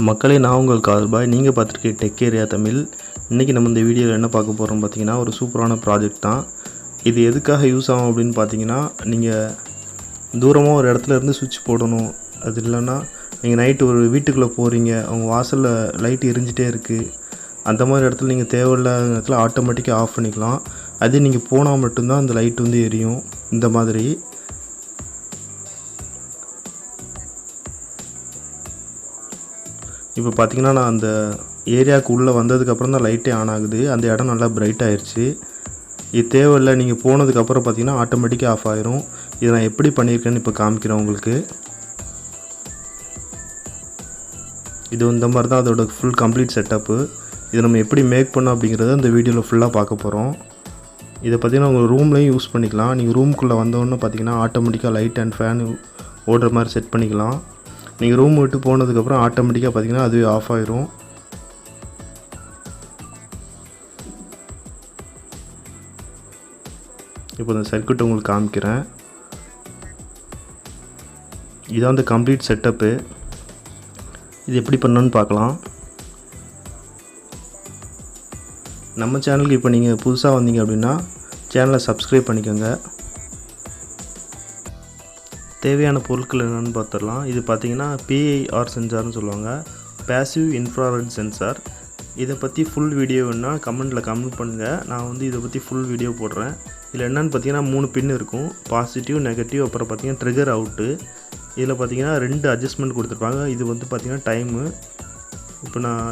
மக்களே நான் உங்கள் கால்பாய் நீங்கள் பார்த்துருக்க டெக் ஏரியா தமிழ். இன்றைக்கி நம்ம இந்த வீடியோவில் என்ன பார்க்க போகிறோம் பார்த்தீங்கன்னா ஒரு சூப்பரான ப்ராஜெக்ட் தான். இது எதுக்காக யூஸ் ஆகும் அப்படின்னு பார்த்தீங்கன்னா நீங்கள் தூரமாக ஒரு இடத்துல இருந்து சுவிட்ச் போடணும். அது இல்லைன்னா நீங்கள் நைட்டு ஒரு வீட்டுக்குள்ளே போகிறீங்க அவங்க வாசலில் லைட் எரிஞ்சிட்டே இருக்குது அந்த மாதிரி இடத்துல நீங்கள் தேவையில்லாத இடத்துல ஆட்டோமேட்டிக்காக ஆஃப் பண்ணிக்கலாம். அது நீங்கள் போனால் மட்டும்தான் அந்த லைட் வந்து எரியும். இந்த மாதிரி. இப்போ பார்த்தீங்கன்னா நான் அந்த ஏரியாவுக்கு உள்ளே வந்ததுக்கப்புறம் தான் லைட்டே ஆன் ஆகுது. அந்த இடம் நல்லா பிரைட் ஆயிடுச்சு இது தேவையில்லை நீங்கள் போனதுக்கப்புறம் பார்த்தீங்கன்னா ஆட்டோமேட்டிக்காக ஆஃப் ஆயிரும். இதை நான் எப்படி பண்ணியிருக்கேன்னு இப்போ காமிக்கிறேன் உங்களுக்கு. இது இந்த மாதிரி தான் அதோட ஃபுல் கம்ப்ளீட் செட்டப்பு இதை நம்ம எப்படி மேக் பண்ணோம் அப்படிங்கிறத இந்த வீடியோவில் ஃபுல்லாக பார்க்க போகிறோம் இதை பார்த்திங்கன்னா உங்கள் ரூம்லேயும் யூஸ் பண்ணிக்கலாம். நீங்கள் ரூம்குள்ளே வந்தோடனே பார்த்தீங்கன்னா ஆட்டோமேட்டிக்காக லைட் அண்ட் ஃபேன் ஓடுற மாதிரி செட் பண்ணிக்கலாம். நீங்கள் ரூம் விட்டு போனதுக்கப்புறம் ஆட்டோமேட்டிக்காக பார்த்தீங்கன்னா அதுவே ஆஃப் ஆயிரும். இப்போ இந்த சர்க்கியூட் உங்களுக்கு காமிக்கிறேன். இதான் அந்த கம்ப்ளீட் செட்டப்பு இது எப்படி பண்ணணும்னு பார்க்கலாம். நம்ம சேனலுக்கு இப்போ நீங்கள் புதுசாக வந்தீங்க அப்படின்னா சேனலை சப்ஸ்கிரைப் பண்ணிக்கோங்க. தேவையான பொருட்கள் என்னென்னு பார்த்துடலாம். இது பார்த்தீங்கன்னா பிஐஆர் சென்சார்னு சொல்லுவாங்க. பேசிவ் இன்ஃப்ராரெட் சென்சார் இதை பற்றி ஃபுல் வீடியோ வேணால் கமெண்ட்டில் கமெண்ட் பண்ணுங்கள் நான் வந்து இதை பற்றி ஃபுல் வீடியோ போடுறேன். இதில் என்னென்னு பார்த்தீங்கன்னா மூணு பின் இருக்கும். பாசிட்டிவ் நெகட்டிவ் அப்புறம் பார்த்தீங்கன்னா ட்ரிகர் அவுட்டு இதில் பார்த்தீங்கன்னா ரெண்டு அட்ஜஸ்ட்மெண்ட் கொடுத்துருப்பாங்க. இது வந்து பார்த்தீங்கன்னா டைமு இப்போ நான்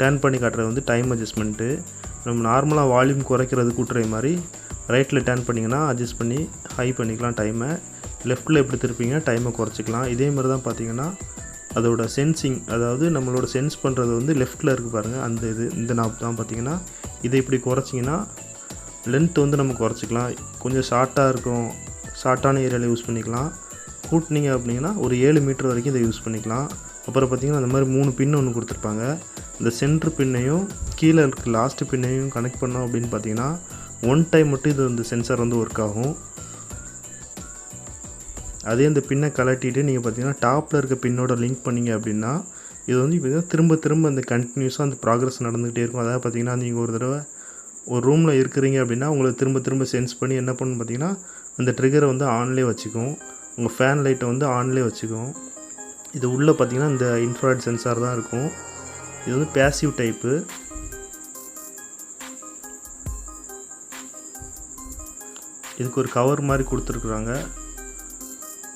டேர்ன் பண்ணி காட்டுறது வந்து டைம் அட்ஜஸ்ட்மெண்ட்டு நம்ம நார்மலாக வால்யூம் குறைக்கிறது கூட்டுற மாதிரி ரைட்டில் டேர்ன் பண்ணிங்கன்னா அட்ஜஸ்ட் பண்ணி ஹை பண்ணிக்கலாம் டைமை. லெஃப்ட்டில் எப்படி திருப்பிங்கன்னா டைமை குறைச்சிக்கலாம். இதே மாதிரி தான் பார்த்தீங்கன்னா அதோட சென்சிங் அதாவது நம்மளோட சென்ஸ் பண்ணுறது வந்து லெஃப்ட்டில் இருக்குது பாருங்கள் அந்த இது இந்த நாப் தான் பார்த்தீங்கன்னா. இதை இப்படி குறைச்சிங்கன்னா லென்த் வந்து நம்ம குறைச்சிக்கலாம். கொஞ்சம் ஷார்ட்டாக இருக்கும் ஷார்ட்டான ஏரியாவில் யூஸ் பண்ணிக்கலாம். கூட்டினீங்க அப்படின்னா ஒரு ஏழு மீட்டர் வரைக்கும் இதை யூஸ் பண்ணிக்கலாம். அப்புறம் பார்த்திங்கன்னா அந்த மாதிரி மூணு பின் ஒன்று கொடுத்துருப்பாங்க. இந்த சென்ட்ரு பின்னையும் கீழே இருக்க லாஸ்ட்டு பின்னையும் கனெக்ட் பண்ணோம் அப்படின்னு பார்த்தீங்கன்னா ஒன் டைம் மட்டும் இது இந்த சென்சார் வந்து ஒர்க் ஆகும். அதே இந்த பின்னை கலட்டிட்டு நீங்கள் பார்த்தீங்கன்னா டாப்பில் இருக்க பின்னோட லிங்க் பண்ணீங்க அப்படின்னா இது வந்து இப்போ திரும்ப திரும்ப அந்த கண்டினியூஸாக அந்த ப்ராக்ரஸ் நடந்துகிட்டே இருக்கும். அதாவது பார்த்தீங்கன்னா நீங்கள் ஒரு தடவை ஒரு ரூமில் இருக்கிறீங்க அப்படின்னா உங்களை திரும்ப திரும்ப சென்ஸ் பண்ணி என்ன பண்ணணும் பார்த்தீங்கன்னா அந்த ட்ரிகரை வந்து ஆன்லேயே வச்சுக்கும். உங்கள் ஃபேன் லைட்டை வந்து ஆன்லேயே வச்சுக்கும். இது உள்ளே பார்த்தீங்கன்னா இந்த இன்ஃப்ராய்ட் சென்சார் தான் இருக்கும். இது வந்து பேசிவ் டைப்பு இதுக்கு ஒரு கவர் மாதிரி கொடுத்துருக்குறாங்க.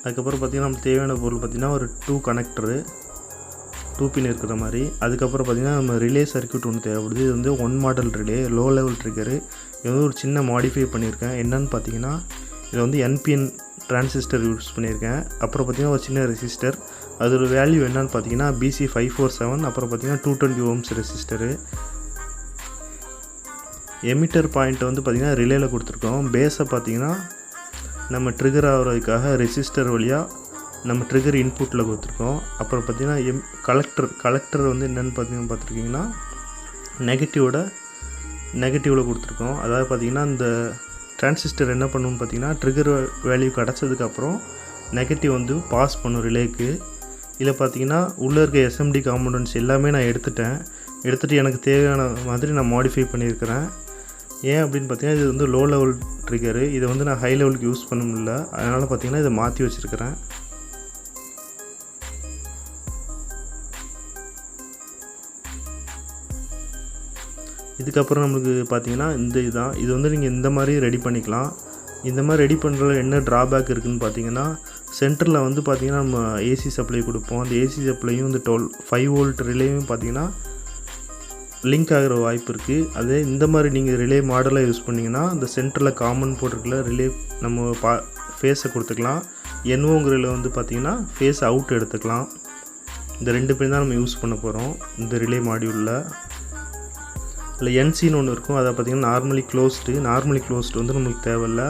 அதுக்கப்புறம் பார்த்திங்கன்னா நம்ம தேவையான பொருள் பார்த்திங்கன்னா ஒரு டூ கனெக்டரு டூ பின் இருக்கிற மாதிரி. அதுக்கப்புறம் பார்த்திங்கன்னா நம்ம ரிலே சர்க்கியூட் ஒன்று தேவைப்படுது. இது வந்து one model relay low level trigger இது வந்து ஒரு சின்ன மாடிஃபை பண்ணியிருக்கேன். என்னன்னு பார்த்தீங்கன்னா இதில் வந்து என்பிஎன் டிரான்சிஸ்டர் யூஸ் பண்ணியிருக்கேன். அப்புறம் பார்த்திங்கன்னா ஒரு சின்ன ரெசிஸ்டர் அதோட வேல்யூ என்னன்னு பார்த்தீங்கன்னா பிசி ஃபைவ் ஃபோர் செவன் அப்புறம் பார்த்திங்கன்னா two twenty ohms resistor emitter பாயிண்ட்டை வந்து பார்த்திங்கன்னா ரிலேயில் கொடுத்துருக்கோம். பேஸை பார்த்திங்கன்னா நம்ம ட்ரிகர் ஆகிறதுக்காக ரெசிஸ்டர் வழியாக நம்ம ட்ரிகர் இன்புட்டில் கொடுத்துருக்கோம். அப்புறம் பார்த்திங்கன்னா எம் கலெக்டர் கலெக்டர் வந்து என்னென்னு பார்த்தீங்கன்னா பார்த்துருக்கீங்கன்னா நெகட்டிவோட நெகட்டிவில் கொடுத்துருக்கோம். அதாவது பார்த்திங்கன்னா இந்த டிரான்சிஸ்டர் என்ன பண்ணுன்னு பார்த்தீங்கன்னா ட்ரிகர் வேல்யூ கிடச்சதுக்கப்புறம் நெகட்டிவ் வந்து பாஸ் பண்ணும் ரிலேக்கு இதில் பார்த்தீங்கன்னா உள்ளே இருக்க எஸ்எம்டி காம்பனன்ட்ஸ் எல்லாமே நான் எடுத்துட்டேன். எடுத்துகிட்டு எனக்கு தேவையான மாதிரி நான் மாடிஃபை பண்ணியிருக்கிறேன். ஏன் அப்படின்னு பார்த்தீங்கன்னா இது வந்து லோ லெவல் ட்ரிகரு இதை வந்து நான் ஹை லெவலுக்கு யூஸ் பண்ண முடியல. அதனால் பார்த்தீங்கன்னா இதை மாற்றி வச்சுருக்கிறேன். இதுக்கப்புறம் நம்மளுக்கு பார்த்தீங்கன்னா இந்த இதுதான் இது வந்து நீங்கள் இந்த மாதிரி ரெடி பண்ணிக்கலாம். இந்த மாதிரி ரெடி பண்ணுறதுல என்ன ட்ராபேக் இருக்குதுன்னு பார்த்தீங்கன்னா சென்டரில் வந்து பார்த்திங்கன்னா நம்ம ஏசி சப்ளை கொடுப்போம். அந்த ஏசி சப்ளையும் இந்த டுவெல் ஃபைவ் வோல்ட் ரிலேயும் பார்த்தீங்கன்னா லிங்க் ஆகிற வாய்ப்பு இருக்குது அதே இந்த மாதிரி நீங்கள் ரிலே மாடலாக யூஸ் பண்ணிங்கன்னா இந்த சென்டரில் காமன் போட்டிருக்கல ரிலே நம்ம பா ஃபேஸை கொடுத்துக்கலாம். என்ஓங்கிறதுல வந்து பார்த்திங்கன்னா ஃபேஸ் அவுட் எடுத்துக்கலாம். இந்த ரெண்டு பேரும் தான் நம்ம யூஸ் பண்ண போகிறோம் இந்த ரிலே மாடியூலில் இல்லை என்சின்னு ஒன்று இருக்கும் அதை பார்த்திங்கன்னா நார்மலி க்ளோஸ்டு நார்மலி க்ளோஸ்டு வந்து நமக்கு தேவையில்ல.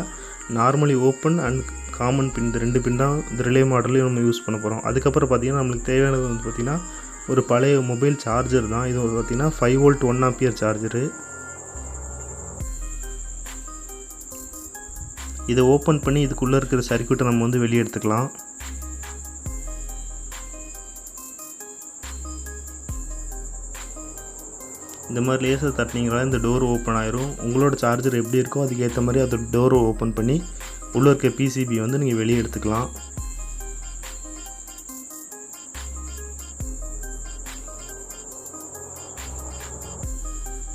Normally open and common pin இந்த ரெண்டு பின் தான் இந்த ரிலே மாடலையும் நம்ம யூஸ் பண்ண போகிறோம் அதுக்கப்புறம் பார்த்திங்கன்னா நம்மளுக்கு தேவையானது வந்து பார்த்திங்கன்னா ஒரு பழைய மொபைல் சார்ஜர் தான். இது பார்த்திங்கன்னா five volt one ampere charger இதை ஓப்பன் பண்ணி இதுக்குள்ளே இருக்கிற சர்க்யூட்டை நம்ம வந்து வெளியே எடுத்துக்கலாம். இந்த மாதிரி லேசர் தட்டினீங்களா இந்த டோர் ஓப்பன் ஆயிரும். உங்களோட சார்ஜர் எப்படி இருக்கோ அதுக்கேற்ற மாதிரி அந்த டோரை ஓப்பன் பண்ணி உள்ளே இருக்க பிசிபி வந்து நீங்கள் வெளியே எடுத்துக்கலாம்.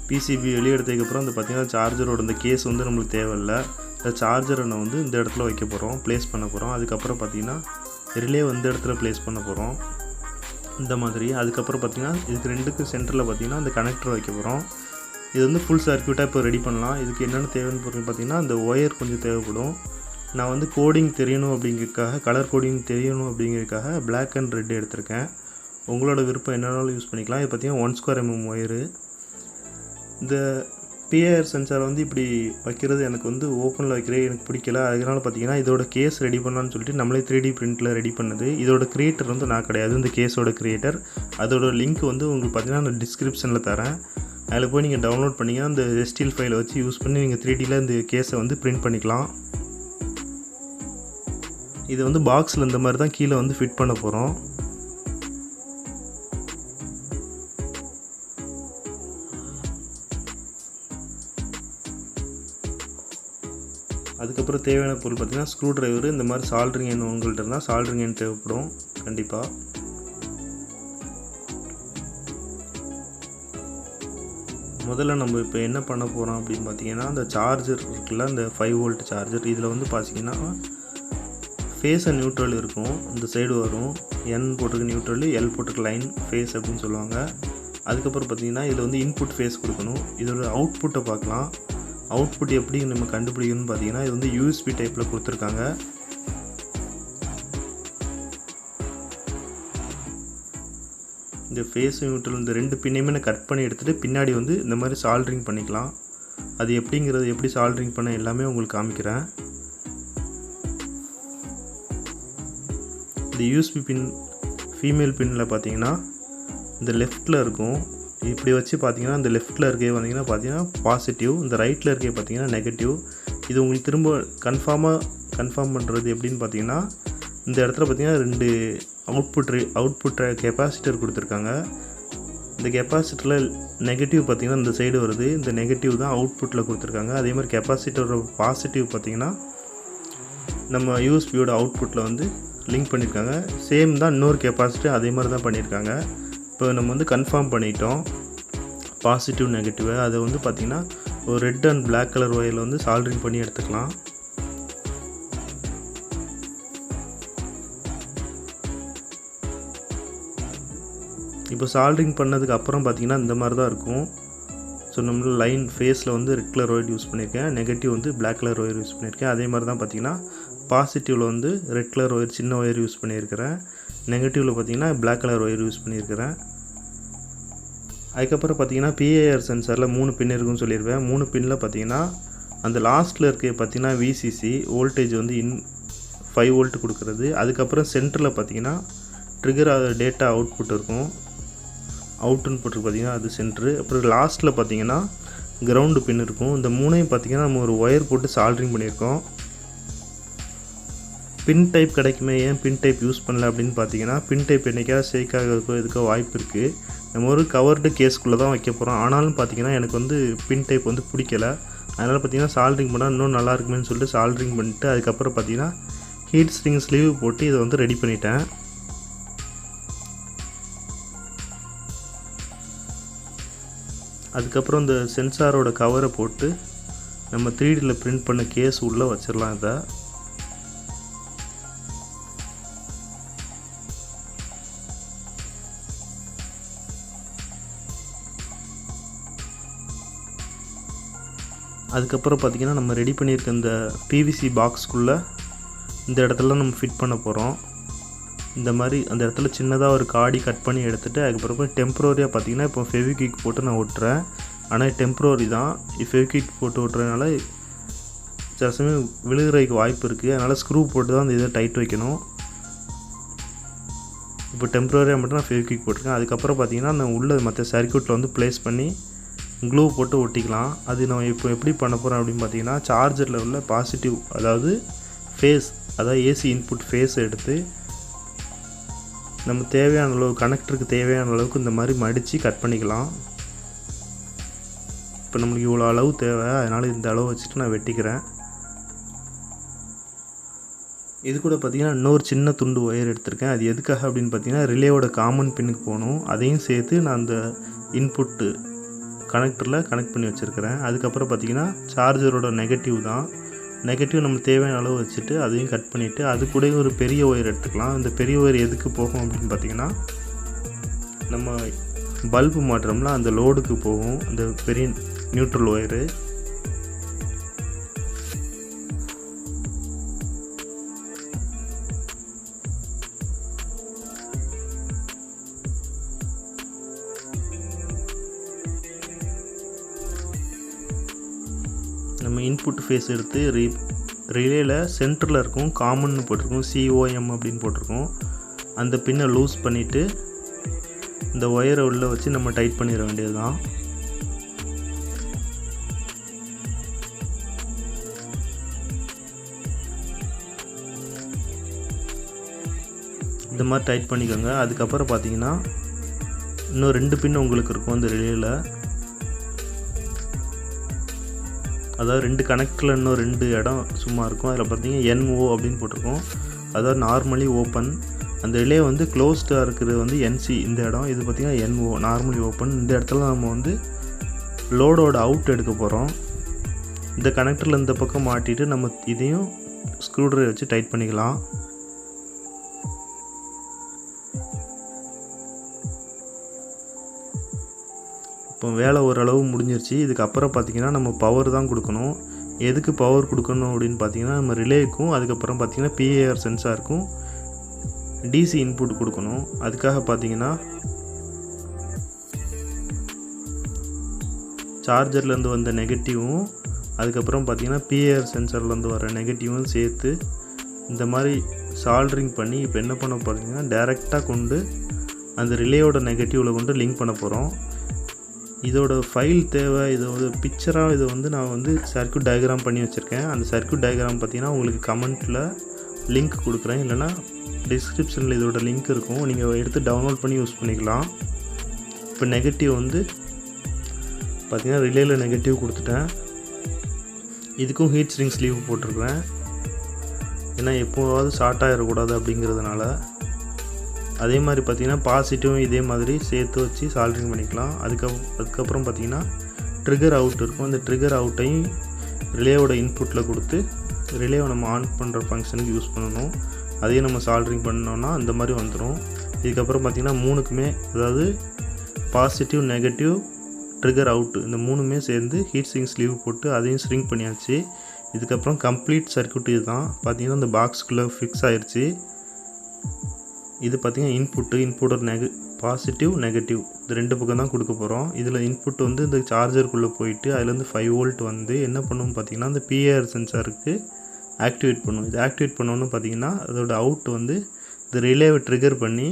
பிசிபி வெளியே எடுத்ததுக்கப்புறம் அந்த பார்த்திங்கன்னா சார்ஜரோட இந்த கேஸ் வந்து நம்மளுக்கு தேவையில்லை. இந்த சார்ஜரை நான் வந்து இந்த இடத்துல வைக்க போகிறோம் ப்ளேஸ் பண்ண போகிறோம் அதுக்கப்புறம் பார்த்தீங்கன்னா ரிலே வந்து இடத்துல ப்ளேஸ் பண்ண போகிறோம் இந்த மாதிரி. அதுக்கப்புறம் பார்த்திங்கன்னா இதுக்கு ரெண்டுக்கு சென்டரில் பார்த்தீங்கன்னா அந்த கனெக்டர் வைக்க போகிறோம் இது வந்து ஃபுல் சர்க்யூட்டாக இப்போ ரெடி பண்ணலாம். இதுக்கு என்னென்ன தேவைன்னு பொருள் பார்த்தீங்கன்னா அந்த ஒயர் கொஞ்சம் தேவைப்படும். நான் வந்து கோடிங் தெரியணும் அப்படிங்கிறதுக்காக கலர் கோடிங் தெரியணும் அப்படிங்கிறதுக்காக பிளாக் அண்ட் ரெட் எடுத்திருக்கேன். உங்களோட விருப்பம் என்னன்னாலும் யூஸ் பண்ணிக்கலாம். இது பார்த்தீங்கன்னா ஒன் ஸ்கொயர் எம்எம் ஒயரு இந்த பிஏஆர் சென்சார் வந்து இப்படி வைக்கிறது எனக்கு வந்து ஓப்பனில் வைக்கிறது எனக்கு பிடிக்கல. அதனால பார்த்தீங்கன்னா இதோட கேஸ் ரெடி பண்ணலான்னு சொல்லிட்டு நம்மளே த்ரீ டி பிரிண்டில் ரெடி பண்ணது. இதோட கிரியேட்டர் வந்து நான் கிடையாது. இந்த கேஸோட கிரியேட்டர் அதோட லிங்க் வந்து உங்களுக்கு பார்த்தீங்கன்னா நான் டிஸ்கிரிப்ஷனில் தரேன். அதில் போய் நீங்கள் டவுன்லோட் பண்ணிங்கன்னா அந்த எஸ்டிஎல் ஃபைலை வச்சு யூஸ் பண்ணி நீங்கள் த்ரீ டியில் இந்த கேஸை வந்து பிரிண்ட் பண்ணிக்கலாம். இது வந்து பாக்ஸில் இந்த மாதிரி தான் கீழே வந்து ஃபிட் பண்ண போகிறோம் அதுக்கப்புறம் தேவையான பொருள் பார்த்திங்கன்னா ஸ்க்ரூ ட்ரைவர் இந்த மாதிரி சால்ட்ரிங் எண் உங்கள்கிட்ட இருந்தால் சால்ட்ரிங் எண் தேவைப்படும். கண்டிப்பாக முதல்ல நம்ம இப்போ என்ன பண்ண போகிறோம் அப்படின்னு பார்த்தீங்கன்னா அந்த சார்ஜர் இருக்குல்ல அந்த ஃபைவ் வோல்ட் சார்ஜர் இதில் வந்து பார்த்தீங்கன்னா ஃபேஸ் அண்ட் நியூட்ரல் இருக்கும் இந்த சைடு வரும். என் போட்டிருக்கு நியூட்ரல் எல் போட்டிருக்கு லைன் ஃபேஸ் அப்படின்னு சொல்லுவாங்க. அதுக்கப்புறம் பார்த்தீங்கன்னா இதில் வந்து இன்புட் ஃபேஸ் கொடுக்கணும். இதோட அவுட்புட்டை பார்க்கலாம். அவுட்புட் எப்படி நம்ம கண்டுபிடிக்கணும்னு பார்த்தீங்கன்னா இது வந்து யூஎஸ்பி டைப்பில் கொடுத்துருக்காங்க. இந்த ஃபேஸ் நியூட்ரல் இந்த ரெண்டு பின்னையுமே நான் கட் பண்ணி எடுத்துகிட்டு பின்னாடி வந்து இந்த மாதிரி சால்ட்ரிங் பண்ணிக்கலாம். அது எப்படிங்கிறது எப்படி சால்ட்ரிங் பண்ண எல்லாமே உங்களுக்கு காமிக்கிறேன். இந்த யூஎஸ்பி பின் ஃபீமேல் பின்னில் பார்த்தீங்கன்னா இந்த லெஃப்ட்டில் இருக்கும். இப்படி வச்சு பார்த்தீங்கன்னா இந்த லெஃப்ட்டில் இருக்கே வந்தீங்கன்னா பார்த்தீங்கன்னா பாசிட்டிவ் இந்த ரைட்டில் இருக்கே பார்த்தீங்கன்னா நெகட்டிவ் இது உங்களுக்கு திரும்ப கன்ஃபார்மாக கன்ஃபார்ம் பண்ணுறது எப்படின்னு பார்த்தீங்கன்னா இந்த இடத்துல பார்த்தீங்கன்னா ரெண்டு அவுட்புட் அவுட்புட் கெப்பாசிட்டர் கொடுத்துருக்காங்க. இந்த கெப்பாசிட்டரில் நெகட்டிவ் பார்த்தீங்கன்னா இந்த சைடு வருது. இந்த நெகட்டிவ் தான் அவுட்புட்டில் கொடுத்துருக்காங்க. அதே மாதிரி கெப்பாசிட்டரோட பாசிட்டிவ் பார்த்தீங்கன்னா நம்ம யூஎஸ்பியோட அவுட்புட்டில் வந்து லிங்க் பண்ணியிருக்காங்க. சேம் தான் இன்னொரு கெப்பாசிட்டி அதே மாதிரி தான் பண்ணியிருக்காங்க. இப்போ நம்ம வந்து கன்ஃபார்ம் பண்ணிட்டோம். பாசிட்டிவ் நெகட்டிவ் அதை வந்து பார்த்திங்கன்னா ஒரு ரெட் அண்ட் பிளாக் கலர் ஒயரில் வந்து சால்ட்ரிங் பண்ணி எடுத்துக்கலாம். இப்போ சால்ட்ரிங் பண்ணதுக்கு அப்புறம் பார்த்தீங்கன்னா இந்த மாதிரி தான் இருக்கும் ஸோ நம்ம லைன் ஃபேஸில் வந்து ரெட் கலர் ஒயர் யூஸ் பண்ணியிருக்கேன் நெகட்டிவ் வந்து பிளாக் கலர் ஒயர் யூஸ் பண்ணியிருக்கேன் அதே மாதிரி தான் பார்த்தீங்கன்னா பாசிட்டிவில் வந்து ரெட் கலர் ஒயர் சின்ன ஒயர் யூஸ் பண்ணியிருக்கிறேன். நெகட்டிவில் பார்த்தீங்கன்னா பிளாக் கலர் ஒயர் யூஸ் பண்ணியிருக்கிறேன். அதுக்கப்புறம் பார்த்தீங்கன்னா பிஏஆர் சென்சாரில் மூணு பின் இருக்குன்னு சொல்லியிருப்பேன். மூணு பின்னில் பார்த்தீங்கன்னா அந்த லாஸ்ட்டில் இருக்க பார்த்தீங்கன்னா விசிசி வோல்டேஜ் வந்து இன் ஃபைவ் வோல்ட் கொடுக்குறது. அதுக்கப்புறம் சென்டரில் பார்த்தீங்கன்னா ட்ரிகர் ஆகிற டேட்டா அவுட்புட் இருக்கும். அவுட்டுன்னு போட்டு பார்த்தீங்கன்னா அது சென்ட்ரு அப்புறம் லாஸ்ட்டில் பார்த்தீங்கன்னா கிரவுண்டு பின் இருக்கும். இந்த மூணையும் பார்த்தீங்கன்னா நம்ம ஒரு ஒயர் போட்டு சால்ட்ரிங் பண்ணியிருக்கோம். பின் டைப் கிடைக்குமே ஏன் பின் டைப் யூஸ் பண்ணல அப்படின்னு பார்த்தீங்கன்னா பின் டைப் என்றைக்காவது ஷேக் ஆகிறதுக்கோ இதுக்கோ வாய்ப்பு இருக்குது நம்ம ஒரு கவர்டு கேஸ்க்குள்ளே தான் வைக்க போகிறோம் ஆனாலும் பார்த்தீங்கன்னா எனக்கு வந்து பின் டைப் வந்து பிடிக்கல. அதனால் பார்த்தீங்கன்னா சால்ட்ரிங் பண்ணால் இன்னும் நல்லா இருக்குமேன்னு சொல்லிட்டு சால்ட்ரிங் பண்ணிட்டு அதுக்கப்புறம் பார்த்தீங்கன்னா ஹீட் ஸ்ட்ரிங் ஸ்லீவ் போட்டு இதை வந்து ரெடி பண்ணிட்டேன். அதுக்கப்புறம் இந்த சென்சாரோட கவரை போட்டு நம்ம த்ரீடியில் பிரிண்ட் பண்ண கேஸ் உள்ளே வச்சிடலாம் இதை. அதுக்கப்புறம் பார்த்திங்கன்னா நம்ம ரெடி பண்ணியிருக்க இந்த பிவிசி பாக்ஸ்க்குள்ளே இந்த இடத்துல நம்ம ஃபிட் பண்ண போகிறோம் இந்த மாதிரி அந்த இடத்துல சின்னதாக ஒரு காடி கட் பண்ணி எடுத்துகிட்டு அதுக்கப்புறம் டெம்ப்ரவரியாக பார்த்தீங்கன்னா இப்போ ஃபெவிக்விக் போட்டு நான் ஒட்டுறேன். ஆனால் டெம்ப்ரவரி தான். ஃபெவிக்விக் போட்டு ஒட்டுறதுனால சில சமயம் விழுகிறதுக்கு வாய்ப்பு இருக்குது அதனால் ஸ்க்ரூ போட்டு தான் அந்த இதை டைட் வைக்கணும். இப்போ டெம்ப்ரவரியாக மட்டும் நான் ஃபெவிக்விக் போட்டிருக்கேன். அதுக்கப்புறம் பார்த்திங்கன்னா நான் உள்ள மற்ற சர்க்யூட்டில் வந்து ப்ளேஸ் பண்ணி க்ளூ போட்டு ஒட்டிக்கலாம். அது நம்ம இப்போ எப்படி பண்ண போகிறோம் அப்படின்னு பார்த்தீங்கன்னா சார்ஜரில் உள்ள பாசிட்டிவ் அதாவது ஃபேஸ் அதாவது ஏசி இன்புட் ஃபேஸ் எடுத்து நம்ம தேவையான அளவு கனெக்டருக்கு தேவையான அளவுக்கு இந்த மாதிரி மடித்து கட் பண்ணிக்கலாம். இப்போ நம்மளுக்கு இவ்வளோ அளவு தேவை அதனால் இந்த அளவு வச்சுட்டு நான் வெட்டிக்கிறேன். இது கூட பார்த்திங்கன்னா இன்னொரு சின்ன துண்டு ஒயர் எடுத்திருக்கேன். அது எதுக்காக அப்படின்னு பார்த்தீங்கன்னா ரிலேவோட காமன் பின்னுக்கு போகணும். அதையும் சேர்த்து நான் அந்த இன்புட்டு கனெக்டரில் கனெக்ட் பண்ணி வச்சுருக்கிறேன். அதுக்கப்புறம் பார்த்திங்கன்னா சார்ஜரோட நெகட்டிவ் தான். நெகட்டிவ் நம்ம தேவையான அளவு வச்சுட்டு அதையும் கட் பண்ணிவிட்டு அது கூட ஒரு பெரிய ஒயர் எடுத்துக்கலாம். அந்த பெரிய ஒயர் எதுக்கு போகும் அப்படின்னு பார்த்தீங்கன்னா நம்ம பல்பு மாட்டுறோம்ல அந்த லோடுக்கு போகும். அந்த பெரிய நியூட்ரல் ஒயரு ஃபேஸ் எடுத்து ரீ ரிலேயில் சென்டரில் இருக்கும் காமன்னு போட்டிருக்கோம் சிஓஎம் அப்படின்னு போட்டிருக்கோம். அந்த பின்னை லூஸ் பண்ணிவிட்டு இந்த ஒயரை உள்ளே வச்சு நம்ம டைட் பண்ணிட வேண்டியது தான் இந்த மாதிரி டைட் பண்ணிக்கோங்க. அதுக்கப்புறம் பார்த்தீங்கன்னா இன்னும் ரெண்டு பின் உங்களுக்கு இருக்கும் அந்த ரிலேயில் அதாவது ரெண்டு கணக்கில் இன்னும் ரெண்டு இடம் சும்மா இருக்கும். அதில் பார்த்தீங்கன்னா என்ஓ அப்படின்னு போட்டிருக்கோம். அதாவது நார்மலி ஓப்பன் அந்த ரிலே வந்து க்ளோஸ்டாக இருக்கிறது வந்து என்சி இந்த இடம். இது பார்த்திங்கன்னா என்ஓ நார்மலி ஓப்பன் இந்த இடத்துல நம்ம வந்து லோடோட அவுட் எடுக்க போகிறோம் இந்த கனெக்டரில் இந்த பக்கம் மாட்டிட்டு நம்ம இதையும் ஸ்க்ரூ ட்ரைவர் வச்சு டைட் பண்ணிக்கலாம். இப்போ வேலை ஓரளவு முடிஞ்சிருச்சு. இதுக்கப்புறம் பார்த்திங்கன்னா நம்ம பவர் தான் கொடுக்கணும். எதுக்கு பவர் கொடுக்கணும் அப்படின்னு பார்த்தீங்கன்னா நம்ம ரிலேக்கும் அதுக்கப்புறம் பார்த்திங்கன்னா பிஏஆர் சென்சாருக்கும் டிசி இன்புட் கொடுக்கணும். அதுக்காக பார்த்தீங்கன்னா சார்ஜர்லேருந்து வந்த நெகட்டிவும் அதுக்கப்புறம் பார்த்தீங்கன்னா பிஏஆர் சென்சார்லேருந்து வர நெகட்டிவும் சேர்த்து இந்த மாதிரி சால்ட்ரிங் பண்ணி இப்போ என்ன பண்ண போகிறீங்கன்னா டேரெக்டாக கொண்டு அந்த ரிலேயோட நெகட்டிவில் கொண்டு லிங்க் பண்ண போகிறோம் இதோட ஃபைல் தேவை இதோட பிக்சராக இதை வந்து நான் வந்து சர்க்யூட் டயக்ராம் பண்ணி வச்சுருக்கேன். அந்த சர்க்யூட் டயக்ராம் பார்த்தீங்கன்னா உங்களுக்கு கமெண்ட்டில் லிங்க் கொடுக்குறேன். இல்லைனா டிஸ்கிரிப்ஷனில் இதோட லிங்க் இருக்கும். நீங்கள் எடுத்து டவுன்லோட் பண்ணி யூஸ் பண்ணிக்கலாம். இப்போ நெகட்டிவ் வந்து பார்த்தீங்கன்னா ரிலேயில் நெகட்டிவ் கொடுத்துட்டேன். இதுக்கும் ஹீட் ஸ்ட்ரிங்ஸ் லீவ் போட்டிருக்கிறேன். ஏன்னா எப்போவாவது ஷார்ட் ஆகிடக்கூடாது அப்படிங்கிறதுனால. அதே மாதிரி பார்த்திங்கன்னா பாசிட்டிவும் இதே மாதிரி சேர்த்து வச்சு சால்ட்ரிங் பண்ணிக்கலாம். அதுக்கப் அதுக்கப்புறம் பார்த்திங்கன்னா ட்ரிகர் அவுட் இருக்கும். அந்த ட்ரிகர் அவுட்டையும் ரிலேவோட இன்புட்டில் கொடுத்து ரிலேவை நம்ம ஆன் பண்ணுற ஃபங்க்ஷனுக்கு யூஸ் பண்ணணும். அதையும் நம்ம சால்ட்ரிங் பண்ணோன்னா அந்த மாதிரி வந்துடும் இதுக்கப்புறம் பார்த்திங்கன்னா மூணுக்குமே அதாவது பாசிட்டிவ் நெகட்டிவ் ட்ரிகர் அவுட்டு இந்த மூணுமே சேர்ந்து ஹீட் சிங் ஸ்லீவ் போட்டு அதையும் ஸ்ட்ரிங் பண்ணியாச்சு. இதுக்கப்புறம் கம்ப்ளீட் சர்க்யூட் இது தான் பார்த்திங்கன்னா இந்த பாக்ஸ்குள்ளே ஃபிக்ஸ் ஆயிடுச்சு இது பார்த்திங்கன்னா இன்புட்டு இன்புட்டோட நெக பாசிட்டிவ் நெகட்டிவ் இது ரெண்டு பக்கம் தான் கொடுக்க போகிறோம் இதில் இன்புட் வந்து இந்த சார்ஜருக்குள்ளே போயிட்டு அதுலேருந்து ஃபைவ் வோல்ட் வந்து என்ன பண்ணும் பார்த்திங்கன்னா இந்த பிஏஆர் சென்சாருக்கு ஆக்டிவேட் பண்ணும். இது ஆக்டிவேட் பண்ணோன்னு பார்த்திங்கன்னா அதோட அவுட் வந்து இந்த ரிலேவை ட்ரிகர் பண்ணி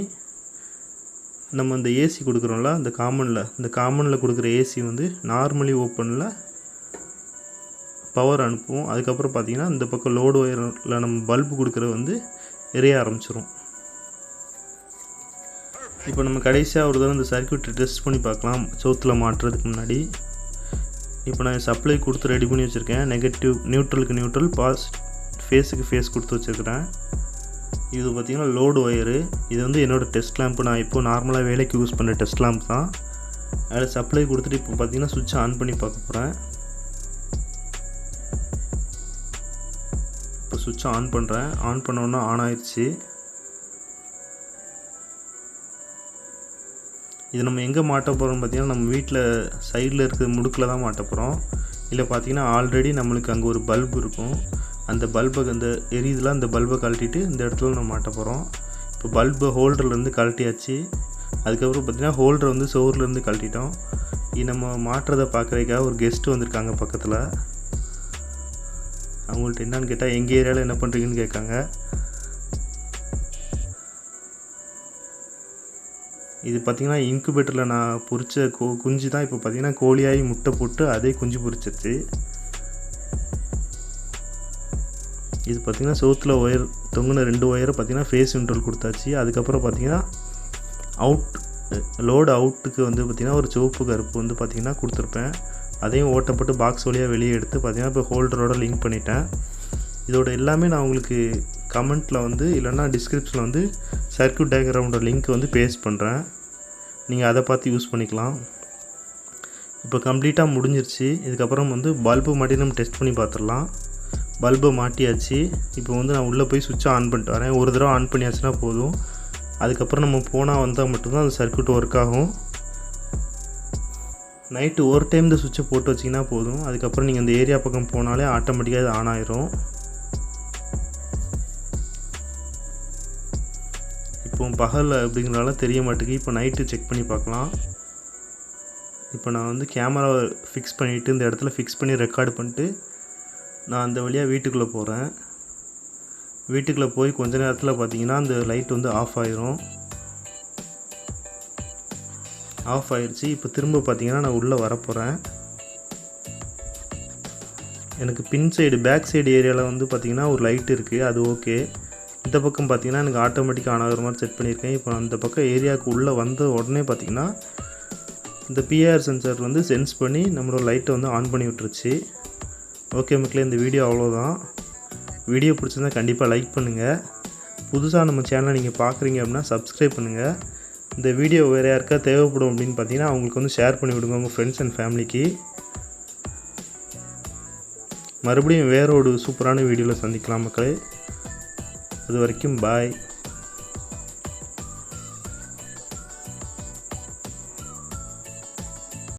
நம்ம இந்த ஏசி கொடுக்குறோம்ல அந்த காமனில் இந்த காமனில் கொடுக்குற ஏசி வந்து நார்மலி ஓப்பனில் பவர் அனுப்புவோம். அதுக்கப்புறம் பார்த்திங்கன்னா இந்த பக்கம் லோடு ஒயரில் நம்ம பல்பு கொடுக்குறது வந்து எரிய ஆரம்பிச்சிரும். இப்போ நம்ம கடைசியாக ஒரு தடவை இந்த சர்க்யூட்டை டெஸ்ட் பண்ணி பார்க்கலாம். சவுத்தில் மாட்டுறதுக்கு முன்னாடி. இப்போ நான் சப்ளை கொடுத்து ரெடி பண்ணி வச்சுருக்கேன். நெகட்டிவ் நியூட்ரலுக்கு நியூட்ரல் பாஸ் ஃபேஸுக்கு ஃபேஸ் கொடுத்து வச்சுருக்கிறேன். இது பார்த்திங்கன்னா லோடு ஒயரு இது வந்து என்னோடய டெஸ்ட் லேம்ப் நான் இப்போது நார்மலாக வேலைக்கு யூஸ் பண்ணுற டெஸ்ட் லேம்ப் தான். அதில் சப்ளை கொடுத்துட்டு இப்போ பார்த்திங்கன்னா சுவிட்ச் ஆன் பண்ணி பார்க்க போகிறேன் இப்போ சுவிட்சை ஆன் பண்ணுறேன் ஆன் பண்ணோன்னா ஆன் ஆயிடுச்சு. இது நம்ம எங்கே மாட்ட போகிறோம் பார்த்திங்கன்னா நம்ம வீட்டில் சைடில் இருக்கிற முடுக்கில் தான் மாட்ட போகிறோம் இல்லை பார்த்திங்கன்னா ஆல்ரெடி நம்மளுக்கு அங்கே ஒரு பல்பு இருக்கும். அந்த பல்பை அந்த எரியுதுல அந்த பல்பை கழட்டிட்டு இந்த இடத்துல நம்ம மாட்ட போகிறோம் இப்போ பல்பு ஹோல்டர்லேருந்து கழட்டியாச்சு. அதுக்கப்புறம் பார்த்திங்கன்னா ஹோல்டர் வந்து சோர்லேருந்து கழட்டிட்டோம். இது நம்ம மாட்டுறதை பார்க்குறதுக்காக ஒரு கெஸ்ட்டு வந்திருக்காங்க பக்கத்தில். அவங்கள்ட்ட என்னன்னு கேட்டால் எங்கள் ஏரியாவில் என்ன பண்ணுறீங்கன்னு கேட்காங்க. இது பார்த்திங்கன்னா இன்குபேட்டரில் நான் பொறிச்ச கோ குஞ்சு தான் இப்போ பார்த்திங்கன்னா கோழியாகி முட்டை போட்டு அதே குஞ்சு பொறிச்சிருச்சு. இது பார்த்திங்கன்னா சோத்தில் ஒயர் தொங்குன ரெண்டு ஒயரை பார்த்திங்கன்னா ஃபேஸ் இன்ட்ரோல் கொடுத்தாச்சு. அதுக்கப்புறம் பார்த்திங்கன்னா அவுட் லோடு அவுட்டுக்கு வந்து பார்த்திங்கன்னா ஒரு சிவப்பு கருப்பு வந்து பார்த்திங்கன்னா கொடுத்துருப்பேன். அதையும் ஓட்டப்பட்டு பாக்ஸ் வழியாக வெளியே எடுத்து பார்த்தீங்கன்னா இப்போ ஹோல்டரோட லிங்க் பண்ணிட்டேன். இதோட எல்லாமே நான் உங்களுக்கு கமெண்ட்டில் வந்து இல்லைன்னா டிஸ்கிரிப்ஷனில் வந்து சர்க்யூட் டயக்ராமோட லிங்க் வந்து பேஸ்ட் பண்ணுறேன் நீங்கள் அதை பார்த்து யூஸ் பண்ணிக்கலாம். இப்போ கம்ப்ளீட்டாக முடிஞ்சிருச்சு. இதுக்கப்புறம் வந்து பல்பு மாட்டி நம்ம டெஸ்ட் பண்ணி பார்த்துடலாம். பல்பை மாட்டியாச்சு. இப்போ வந்து நான் உள்ளே போய் சுவிட்சை ஆன் பண்ணிட்டு வரேன். ஒரு தடவை ஆன் பண்ணியாச்சுன்னா போதும். அதுக்கப்புறம் நம்ம போனால் வந்தால் மட்டும்தான் அந்த சர்க்யூட் ஒர்க் ஆகும். நைட்டு ஒரு டைம் இந்த சுவிட்சை போட்டு வச்சிங்கன்னா போதும். அதுக்கப்புறம் நீங்கள் இந்த ஏரியா பக்கம் போனாலே ஆட்டோமேட்டிக்காக இது ஆன் ஆயிரும். இப்போ பகலில் அப்படிங்கிறனால தெரிய மாட்டேங்குது. இப்போ நைட்டு செக் பண்ணி பார்க்கலாம். இப்போ நான் வந்து கேமராவை ஃபிக்ஸ் பண்ணிவிட்டு இந்த இடத்துல ஃபிக்ஸ் பண்ணி ரெக்கார்டு பண்ணிட்டு நான் அந்த வழியாக வீட்டுக்குள்ளே போகிறேன் வீட்டுக்குள்ளே போய் கொஞ்ச நேரத்தில் பார்த்தீங்கன்னா அந்த லைட் வந்து ஆஃப் ஆயிரும். ஆஃப் ஆயிடுச்சு இப்போ திரும்ப பார்த்தீங்கன்னா நான் உள்ளே வரப்போகிறேன் எனக்கு பின் சைடு பேக் சைடு ஏரியாவில் வந்து பார்த்தீங்கன்னா ஒரு லைட் இருக்குது அது ஓகே இந்த பக்கம் பார்த்தீங்கன்னா எனக்கு ஆட்டோமேட்டிக்காக ஆன் ஆகிற மாதிரி செட் பண்ணியிருக்கேன். இப்போ அந்த பக்கம் ஏரியாவுக்கு உள்ளே வந்த உடனே பார்த்தீங்கன்னா இந்த பிஆர் சென்சர் வந்து சென்ஸ் பண்ணி நம்மளோட லைட்டை வந்து ஆன் பண்ணி விட்டுருச்சு. ஓகே மக்களே இந்த வீடியோ அவ்வளோதான் வீடியோ பிடிச்சிருந்தா கண்டிப்பாக லைக் பண்ணுங்கள் புதுசாக நம்ம சேனலை நீங்கள் பார்க்குறீங்க அப்படின்னா சப்ஸ்கிரைப் பண்ணுங்கள் இந்த வீடியோ வேறு யாருக்கா தேவைப்படும் அப்படின்னு பார்த்தீங்கன்னா அவங்களுக்கு வந்து ஷேர் பண்ணி விடுங்க உங்கள் ஃப்ரெண்ட்ஸ் அண்ட் ஃபேமிலிக்கு மறுபடியும் வேற ஒரு சூப்பரான வீடியோவில் சந்திக்கலாம் மக்களே. அது வரைக்கும் பாய்